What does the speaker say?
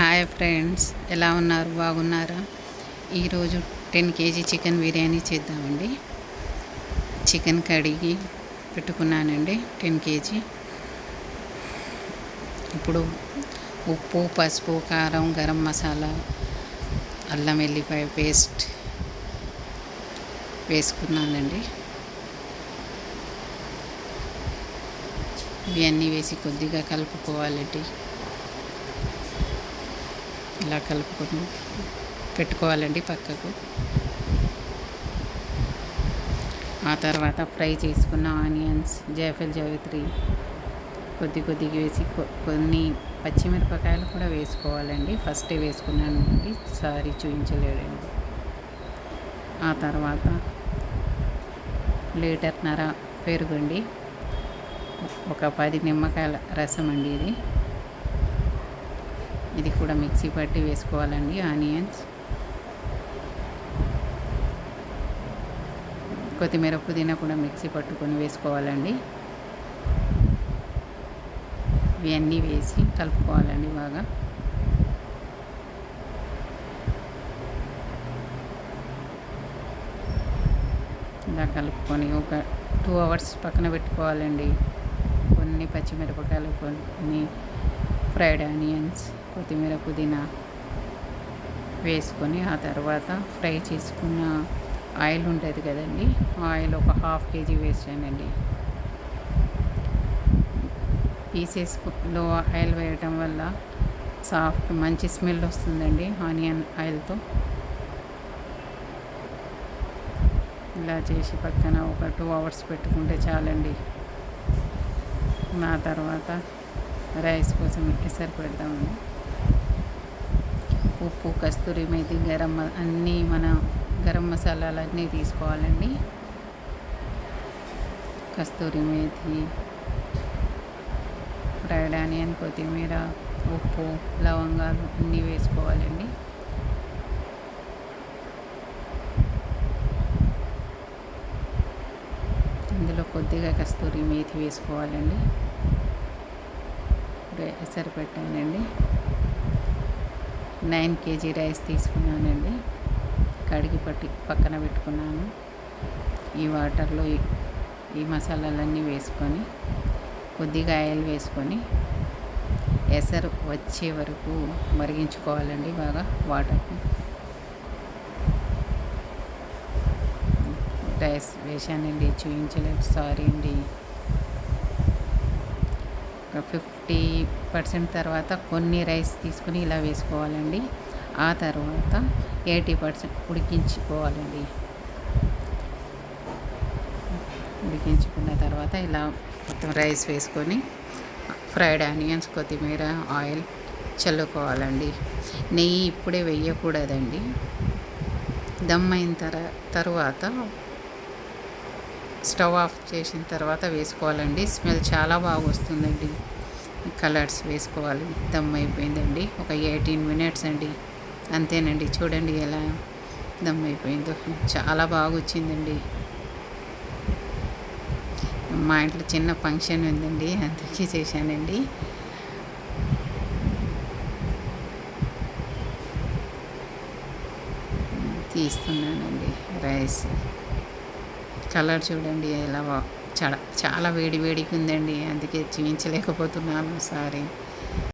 Hi friends ఎలా ఉన్నారు? బాగున్నారా? ఈరోజు టెన్ కేజీ చికెన్ బిర్యానీ చేద్దామండి. చికెన్ కడిగి పెట్టుకున్నానండి టెన్ కేజీ. ఇప్పుడు ఉప్పు పసుపు కారం గరం మసాలా అల్లం వెల్లిపాయ పేస్ట్ వేసుకున్నానండి. ఇవన్నీ వేసి కొద్దిగా కలుపుకోవాలండి. ఇలా కలుపుకొని పెట్టుకోవాలండి పక్కకు. ఆ తర్వాత ఫ్రై చేసుకున్న ఆనియన్స్ జాఫెల్ జావిత్రి కొద్ది కొద్దిగా వేసి కొన్ని పచ్చిమిరపకాయలు కూడా వేసుకోవాలండి. ఫస్టే వేసుకున్నాను అండి. సారీ చూపించలేడండి ఆ తర్వాత లీటర్నర పెరుగండి. ఒక పది నిమ్మకాయల రసం అండి ఇది. ఇది కూడా మిక్సీ పట్టి వేసుకోవాలండి ఆనియన్స్. కొత్తిమీర పుదీనా కూడా మిక్సీ పట్టుకొని వేసుకోవాలండి. ఇవన్నీ వేసి కలుపుకోవాలండి బాగా. ఇలా కలుపుకొని ఒక టూ అవర్స్ పక్కన పెట్టుకోవాలండి. కొన్ని పచ్చిమిరపకాయలు కొన్ని ఫ్రైడ్ ఆనియన్స్ కొత్తిమీర పుదీనా వేసుకొని ఆ తర్వాత ఫ్రై చేసుకున్న ఆయిల్ ఉంటుంది కదండి ఆయిల్ ఒక హాఫ్ కేజీ వేసానండి. పీసెస్లో ఆయిల్ వేయటం వల్ల సాఫ్ట్ మంచి స్మెల్ వస్తుందండి ఆనియన్ ఆయిల్తో. ఇలా చేసి పక్కన ఒక టూ అవర్స్ పెట్టుకుంటే చాలండి. నా తర్వాత రైస్ కోసం ఇట్లా పెడతామండి ఉప్పు కస్తూరి మేతి గరం అన్నీ మన గరం మసాలాలు అన్నీ తీసుకోవాలండి. కస్తూరి మేతి ఫ్రైడ్ ఆనియన్ కొత్తిమీర ఉప్పు లవంగాలు అన్నీ వేసుకోవాలండి. ఇందులో కొద్దిగా కస్తూరి మేతి వేసుకోవాలండి. ఎసరు పెట్టానండి. నైన్ కేజీ రైస్ తీసుకున్నానండి. కడిగి పట్టి పక్కన పెట్టుకున్నాను. ఈ వాటర్లో ఈ మసాలాలన్నీ వేసుకొని కొద్దిగా ఆయిల్ వేసుకొని ఎసరు వచ్చే వరకు మరిగించుకోవాలండి బాగా వాటర్ని. రైస్ వేసానండి చూపించలేదు సారీ అండి. ఒక ఫిఫ్టీ పర్సెంట్ తర్వాత కొన్ని రైస్ తీసుకుని ఇలా వేసుకోవాలండి. ఆ తర్వాత ఎయిటీ పర్సెంట్ ఉడికించుకోవాలండి. ఉడికించుకున్న తర్వాత ఇలా మొత్తం రైస్ వేసుకొని ఫ్రైడ్ ఆనియన్స్ కొత్తిమీర ఆయిల్ చల్లుకోవాలండి. నెయ్యి ఇప్పుడే వేయకూడదండి. దమ్ అయిన తర తర్వాత స్టవ్ ఆఫ్ చేసిన తర్వాత వేసుకోవాలండి. స్మెల్ చాలా బాగా వస్తుందండి. కలర్స్ వేసుకోవాలి. దమ్ అయిపోయిందండి. ఒక ఎయిటీన్ మినిట్స్ అండి. అంతేనండి. చూడండి ఎలా దమ్ అయిపోయిందో. చాలా బాగా వచ్చిందండి. మా ఇంట్లో చిన్న ఫంక్షన్ ఉందండి. అందుకే చేశానండి. తీస్తున్నానండి రైస్. కలర్ చూడండి ఎలా చాలా చాలా వేడి వేడిగా ఉందండి. అందుకే చూపించలేకపోతున్నాను సారీ